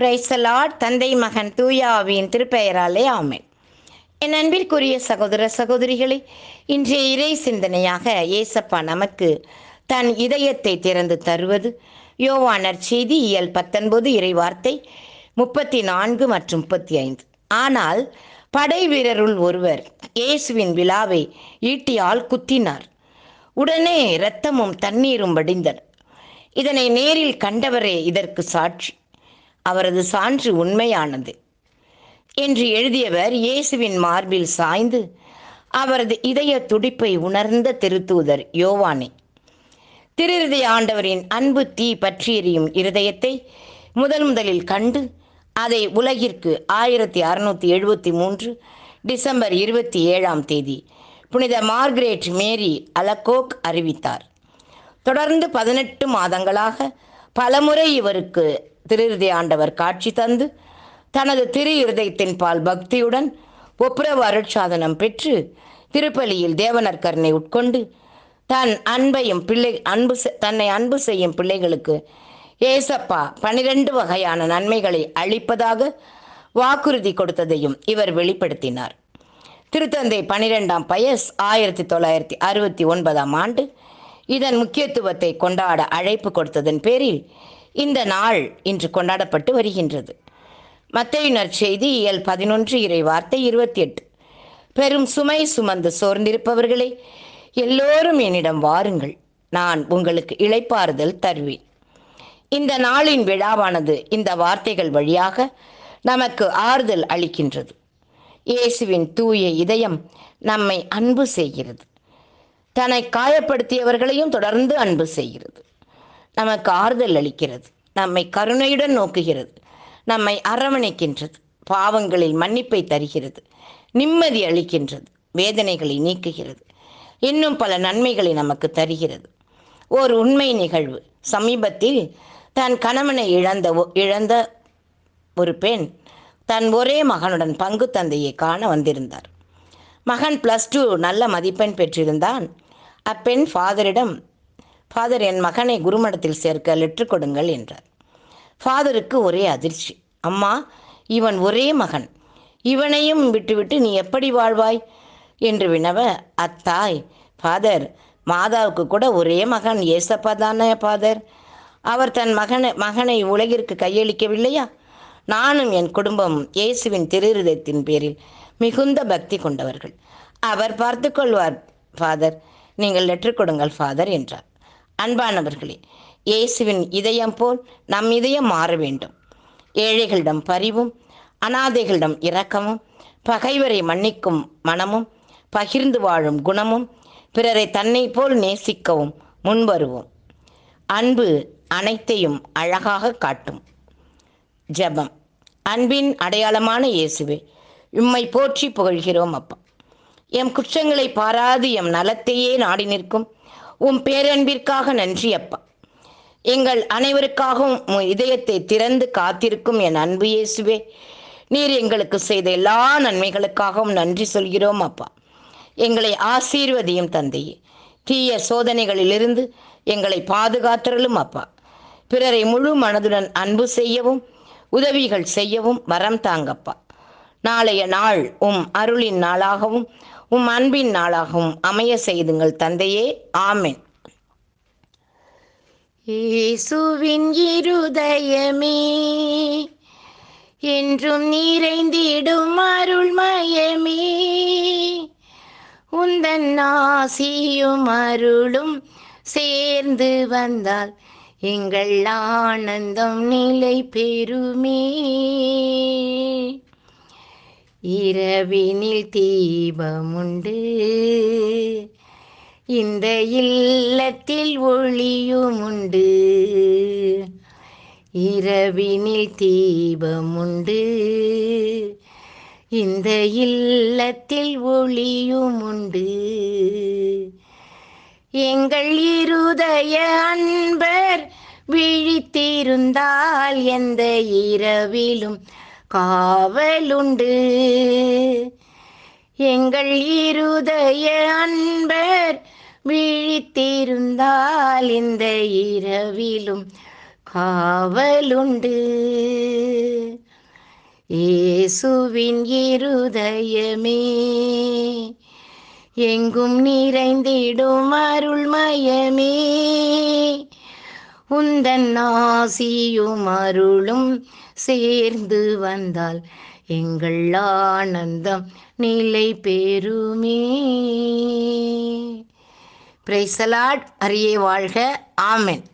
பிரைசலாட் தந்தை மகன் தூயாவின் திருப்பெயராலே ஆமென். என் அன்பிற்குரிய சகோதர சகோதரிகளே இன்றைய இறை சிந்தனையாக ஏசப்பா நமக்கு தன் இதயத்தை திறந்து தருவது யோவானர் செய்தி இயல் பத்தொன்பது இறைவார்த்தை முப்பத்தி நான்கு மற்றும் முப்பத்தி ஐந்து ஆனால் படை வீரருள் ஒருவர் இயேசுவின் விழாவை ஈட்டியால் குத்தினார். உடனே இரத்தமும் தண்ணீரும் வடிந்தன. இதனை நேரில் கண்டவரே இதற்கு சாட்சி. அவரது சான்று உண்மையானது என்று எழுதியவர் இயேசுவின் மார்பில் சாய்ந்து அவரது இதய துடிப்பை உணர்ந்த திருத்தூதர் யோவானே. திருஹிருதய ஆண்டவரின் அன்பு தீ பற்றி இருதயத்தை முதன் முதலில் கண்டு அதை உலகிற்கு ஆயிரத்தி அறுநூத்தி எழுபத்தி மூன்று டிசம்பர் இருபத்தி ஏழாம் தேதி புனித மார்கரேட் மேரி அலகோக் அறிவித்தார். தொடர்ந்து பதினெட்டு மாதங்களாக பலமுறை இவருக்கு திருஹிருதய ஆண்டவர் காட்சி தந்து தனது திரு இருதயத்தின் பால் பக்தியுடன் ஒப்புரவு அருட்சாதனம் பெற்று திருப்பலியில் தேவனர் கருணை உட்கொண்டு தன் அன்பையும் பிள்ளை அன்பு தன்னை அன்பு செய்யும் பிள்ளைகளுக்கு ஏசப்பா பனிரெண்டு வகையான நன்மைகளை அளிப்பதாக வாக்குறுதி கொடுத்ததையும் இவர் வெளிப்படுத்தினார். திருத்தந்தை பனிரெண்டாம் பயஸ் ஆயிரத்தி தொள்ளாயிரத்தி அறுபத்தி ஒன்பதாம் ஆண்டு இதன் முக்கியத்துவத்தை கொண்டாட அழைப்பு கொடுத்ததன் பேரில் இந்த நாள் இன்று கொண்டாடப்பட்டு வருகின்றது. மத்தையினர் செய்தி இயல் பதினொன்று இறை வார்த்தை இருபத்தி எட்டு பெரும் சுமை சுமந்து சோர்ந்திருப்பவர்களே எல்லோரும் என்னிடம் வாருங்கள். நான் உங்களுக்கு இழைப்பாறுதல் தருவேன். இந்த நாளின் விழாவானது இந்த வார்த்தைகள் வழியாக நமக்கு ஆறுதல் அளிக்கின்றது. இயேசுவின் தூய இதயம் நம்மை அன்பு செய்கிறது. தன்னை காயப்படுத்தியவர்களையும் தொடர்ந்து அன்பு செய்கிறது. நமக்கு ஆறுதல் அளிக்கிறது நம்மை கருணையுடன் நோக்குகிறது நம்மை அரவணைக்கின்றது பாவங்களில் மன்னிப்பை தருகிறது நிம்மதி அளிக்கின்றது வேதனைகளை நீக்குகிறது இன்னும் பல நன்மைகளை நமக்கு தருகிறது. ஓர் உண்மை நிகழ்வு. சமீபத்தில் தன் கணவனை இழந்த ஒ- இழந்த ஒரு பெண் தன் ஒரே மகனுடன் பங்கு தந்தையை காண வந்திருந்தார். மகன் ப்ளஸ் டூ நல்ல மதிப்பெண் பெற்றிருந்தான். அப்பெண் ஃபாதரிடம் ஃபாதர் என் மகனை குருமடத்தில் சேர்க்க லெட்ரு கொடுங்கள் என்றார். ஃபாதருக்கு ஒரே அதிர்ச்சி. அம்மா இவன் ஒரே மகன். இவனையும் விட்டுவிட்டு நீ எப்படி வாழ்வாய்? என்று வினவ அத்தாய் ஃபாதர் மாதாவுக்கு கூட ஒரே மகன் ஏசப்பா தானே ஃபாதர் அவர் தன் மகனை மகனை உலகிற்கு கையளிக்கவில்லையா? நானும் என் குடும்பம் இயேசுவின் திருஹதயத்தின் பேரில் மிகுந்த பக்தி கொண்டவர்கள். அவர் பார்த்து கொள்வார் ஃபாதர் நீங்கள் லெட்டர் கொடுங்கள் ஃபாதர் என்றார். அன்பானவர்களே இயேசுவின் இதயம் போல் நம் இதயம் மாற வேண்டும். ஏழைகளிடம் பரிவும் அனாதைகளிடம் இரக்கமும் பகைவரை மன்னிக்கும் மனமும் பகிர்ந்து வாழும் குணமும் பிறரை தன்னை போல் நேசிக்கவும் முன்வருவோம். அன்பு அனைத்தையும் அழகாக காட்டும். ஜெபம். அன்பின் அடையாளமான இயேசுவே உம்மை போற்றி புகழ்கிறோம் அப்பா. எம் குற்றங்களை பாராது எம் நலத்தையே நாடி நிற்கும். உம் பேரன்பிற்காக நன்றி அப்பா. எங்கள் அனைவருக்காகவும் இதயத்தை திறந்து காத்திருக்கும் என் அன்பு இயேசுவே நீர் எங்களுக்கு செய்த எல்லா நன்மைகளுக்காகவும் நன்றி சொல்கிறோம் அப்பா. எங்களை ஆசீர்வதியும் தந்தையே. தீய சோதனைகளிலிருந்து எங்களை பாதுகாத்தருளும் அப்பா. பிறரை முழு மனதுடன் அன்பு செய்யவும் உதவிகள் செய்யவும் வரம் தாங்கப்பா. நாளைய நாள் உம் அருளின் நாளாகவும் உம் அன்பின் நாளாகவும் அமைய செய்துங்கள் தந்தையே. ஆமென். இயேசுவின் இருதயமே என்றும் நிறைந்திடும் அருள்மயமே உந்தன் ஆசியும் அருளும் சேர்ந்து வந்தால் எங்கள் ஆனந்தம் நிலை பெறுமே. இரவினில் தீபமுண்டு. இந்த இல்லத்தில் ஒளியுமுண்டு. இரவினில் தீபமுண்டு. இந்த இல்லத்தில் ஒளியுமுண்டு. எங்கள் இருதய அன்பர் விழித்திருந்தால் எந்த இரவிலும் காவலுண்டு. எங்கள் இருதய அன்பர் விழித்திருந்தால் இந்த இரவிலும் காவலுண்டு. இயேசுவின் இருதயமே எங்கும் நிறைந்திடும் அருள்மயமே. உந்தன் ஆசியும் அருளும் சேர்ந்து வந்தால் எங்கள் ஆனந்தம் நிலை பெருமே பிரைசலாட் அரியே வாழ்க. ஆமென்